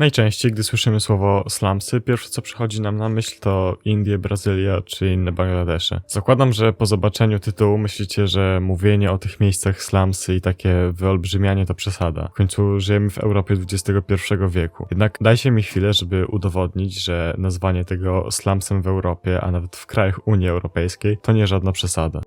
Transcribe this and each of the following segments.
Najczęściej, gdy słyszymy słowo slumsy, pierwsze co przychodzi nam na myśl to Indie, Brazylia czy inne Bangladesze. Zakładam, że po zobaczeniu tytułu myślicie, że mówienie o tych miejscach slumsy i takie wyolbrzymianie to przesada. W końcu żyjemy w Europie XXI wieku. Jednak dajcie mi chwilę, żeby udowodnić, że nazwanie tego slumsem w Europie, a nawet w krajach Unii Europejskiej, to nie żadna przesada.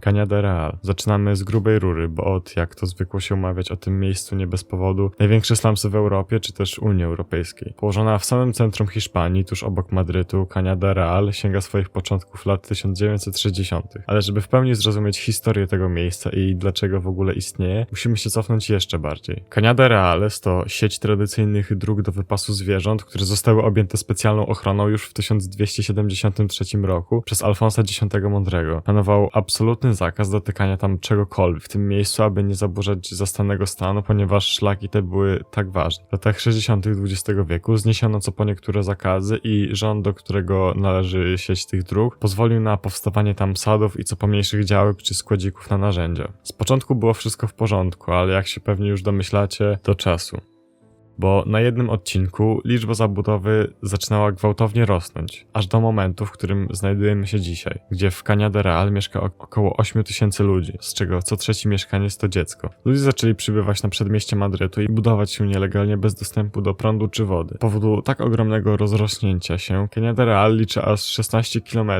Cañada Real. Zaczynamy z grubej rury, bo od, jak to zwykło się umawiać o tym miejscu nie bez powodu, największe slumsy w Europie czy też Unii Europejskiej. Położona w samym centrum Hiszpanii, tuż obok Madrytu, Cañada Real sięga swoich początków lat 1960. Ale żeby w pełni zrozumieć historię tego miejsca i dlaczego w ogóle istnieje, musimy się cofnąć jeszcze bardziej. Cañada Reales to sieć tradycyjnych dróg do wypasu zwierząt, które zostały objęte specjalną ochroną już w 1273 roku przez Alfonsa X Mądrego. Panował absolutny zakaz dotykania tam czegokolwiek w tym miejscu, aby nie zaburzać zastanego stanu, ponieważ szlaki te były tak ważne. W latach 60. XX wieku zniesiono co po niektóre zakazy i rząd, do którego należy sieć tych dróg, pozwolił na powstawanie tam sadów i co pomniejszych działek czy składzików na narzędzia. Z początku było wszystko w porządku, ale jak się pewnie już domyślacie, do czasu bo na jednym odcinku liczba zabudowy zaczynała gwałtownie rosnąć, aż do momentu, w którym znajdujemy się dzisiaj, gdzie w Caña de Real mieszka ok- około 8 tysięcy ludzi, z czego co trzeci mieszkaniec to dziecko. Ludzie zaczęli przybywać na przedmieście Madrytu i budować się nielegalnie bez dostępu do prądu czy wody. Z powodu tak ogromnego rozrośnięcia się, de Real liczy aż 16 km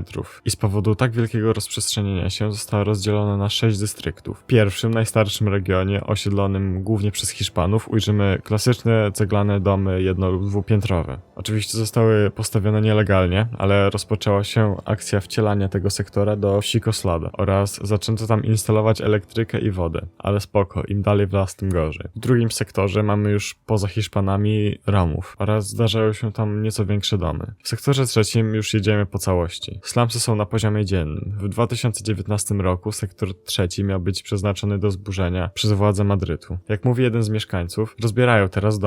i z powodu tak wielkiego rozprzestrzenienia się została rozdzielona na 6 dystryktów. W pierwszym, najstarszym regionie, osiedlonym głównie przez Hiszpanów, ujrzymy klasyczne ceglane domy jedno- lub dwupiętrowe. Oczywiście zostały postawione nielegalnie, ale rozpoczęła się akcja wcielania tego sektora do wsi Koslada oraz zaczęto tam instalować elektrykę i wodę. Ale spoko, im dalej w las, tym gorzej. W drugim sektorze mamy już poza Hiszpanami Romów oraz zdarzają się tam nieco większe domy. W sektorze trzecim już jedziemy po całości. Slumsy są na poziomie dziennym. W 2019 roku sektor trzeci miał być przeznaczony do zburzenia przez władze Madrytu. Jak mówi jeden z mieszkańców, rozbierają teraz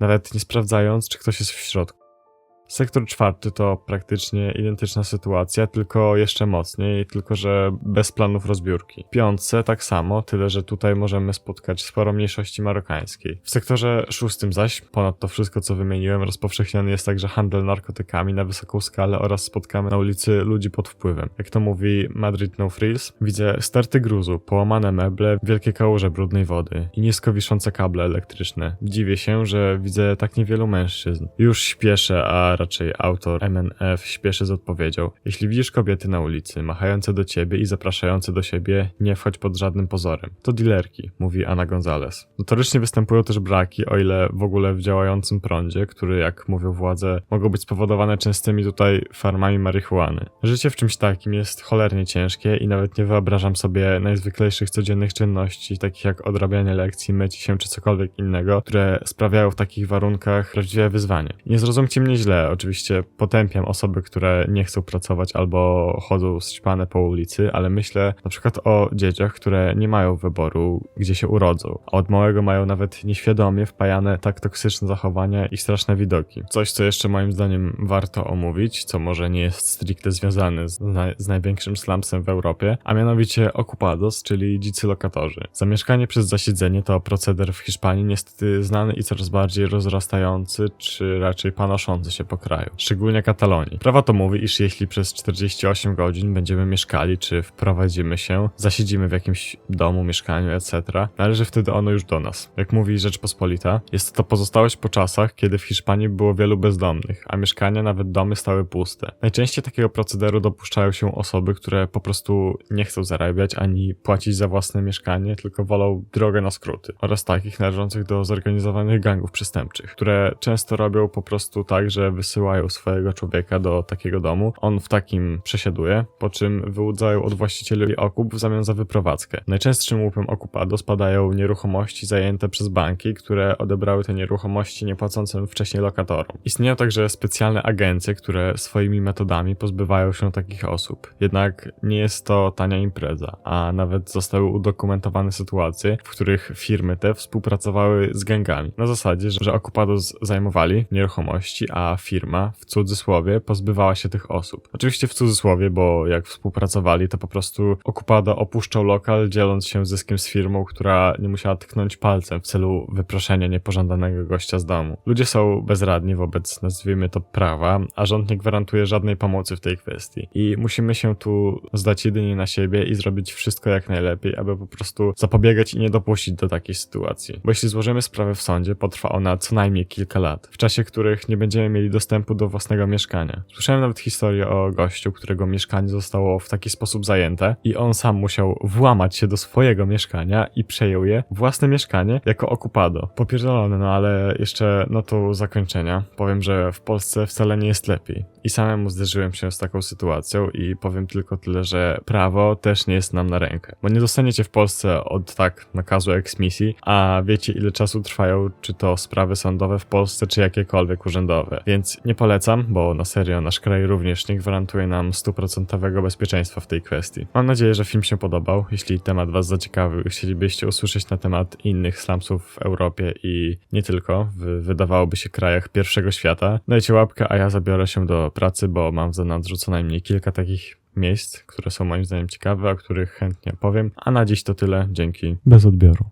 nawet nie sprawdzając, czy ktoś jest w środku. Sektor czwarty to praktycznie identyczna sytuacja, tylko jeszcze mocniej, tylko że bez planów rozbiórki. W piątce tak samo, tyle że tutaj możemy spotkać sporo mniejszości marokańskiej. W sektorze szóstym zaś, ponad to wszystko co wymieniłem, rozpowszechniony jest także handel narkotykami na wysoką skalę oraz spotkamy na ulicy ludzi pod wpływem. Jak to mówi Madrid No Frills, widzę sterty gruzu, połamane meble, wielkie kałuże brudnej wody i nisko wiszące kable elektryczne. Dziwię się, że widzę tak niewielu mężczyzn. Już śpieszę, a raczej autor MNF śpieszy z odpowiedzią. Jeśli widzisz kobiety na ulicy, machające do ciebie i zapraszające do siebie, nie wchodź pod żadnym pozorem. To dealerki, mówi Ana Gonzalez. Notorycznie występują też braki, o ile w ogóle w działającym prądzie, który, jak mówią władze, mogą być spowodowane częstymi tutaj farmami marihuany. Życie w czymś takim jest cholernie ciężkie i nawet nie wyobrażam sobie najzwyklejszych codziennych czynności, takich jak odrabianie lekcji, mycie się czy cokolwiek innego, które sprawiają w takich warunkach prawdziwe wyzwanie. Nie zrozumcie mnie źle, oczywiście potępiam osoby, które nie chcą pracować albo chodzą zćpane po ulicy, ale myślę na przykład o dzieciach, które nie mają wyboru, gdzie się urodzą, a od małego mają nawet nieświadomie wpajane tak toksyczne zachowania i straszne widoki. Coś, co jeszcze moim zdaniem warto omówić, co może nie jest stricte związane z, na, z największym slumsem w Europie, a mianowicie ocupados, czyli dzicy lokatorzy. Zamieszkanie przez zasiedzenie to proceder w Hiszpanii niestety znany i coraz bardziej rozrastający, czy raczej panoszący się po kraju, szczególnie Katalonii. Prawo to mówi, iż jeśli przez 48 godzin będziemy mieszkali, czy wprowadzimy się, zasiedzimy w jakimś domu, mieszkaniu, etc., należy wtedy ono już do nas. Jak mówi Rzeczpospolita, jest to pozostałość po czasach, kiedy w Hiszpanii było wielu bezdomnych, a mieszkania, nawet domy stały puste. Najczęściej takiego procederu dopuszczają się osoby, które po prostu nie chcą zarabiać ani płacić za własne mieszkanie, tylko wolą drogę na skróty. Oraz takich należących do zorganizowanych gangów przestępczych, które często robią po prostu tak, że wysyłają swojego człowieka do takiego domu, on w takim przesiaduje, po czym wyłudzają od właścicieli okup w zamian za wyprowadzkę. Najczęstszym łupem okupado spadają nieruchomości zajęte przez banki, które odebrały te nieruchomości niepłacącym wcześniej lokatorom. Istnieją także specjalne agencje, które swoimi metodami pozbywają się takich osób. Jednak nie jest to tania impreza, a nawet zostały udokumentowane sytuacje, w których firmy te współpracowały z gangami. Na zasadzie, że okupados zajmowali nieruchomości, a firma, w cudzysłowie, pozbywała się tych osób. Oczywiście w cudzysłowie, bo jak współpracowali, to po prostu Okupado opuszczał lokal, dzieląc się zyskiem z firmą, która nie musiała tknąć palcem w celu wyproszenia niepożądanego gościa z domu. Ludzie są bezradni wobec, nazwijmy to, prawa, a rząd nie gwarantuje żadnej pomocy w tej kwestii. I musimy się tu zdać jedynie na siebie i zrobić wszystko jak najlepiej, aby po prostu zapobiegać i nie dopuścić do takiej sytuacji. Bo jeśli złożymy sprawę w sądzie, potrwa ona co najmniej kilka lat, w czasie których nie będziemy mieli dostępu do własnego mieszkania. Słyszałem nawet historię o gościu, którego mieszkanie zostało w taki sposób zajęte i on sam musiał włamać się do swojego mieszkania i przejął je, własne mieszkanie, jako okupado. Popierdolone, no ale jeszcze no to zakończenia. Powiem, że w Polsce wcale nie jest lepiej. I samemu zderzyłem się z taką sytuacją i powiem tylko tyle, że prawo też nie jest nam na rękę. Bo nie dostaniecie w Polsce od tak nakazu eksmisji, a wiecie ile czasu trwają czy to sprawy sądowe w Polsce, czy jakiekolwiek urzędowe. Więc nie polecam, bo na serio nasz kraj również nie gwarantuje nam stuprocentowego bezpieczeństwa w tej kwestii. Mam nadzieję, że film się podobał. Jeśli temat was zaciekawił i chcielibyście usłyszeć na temat innych slumsów w Europie i nie tylko, w wydawałoby się krajach pierwszego świata, dajcie łapkę, a ja zabiorę się do pracy, bo mam w zanadrzu co najmniej kilka takich miejsc, które są moim zdaniem ciekawe, o których chętnie powiem. A na dziś to tyle. Dzięki. Bez odbioru.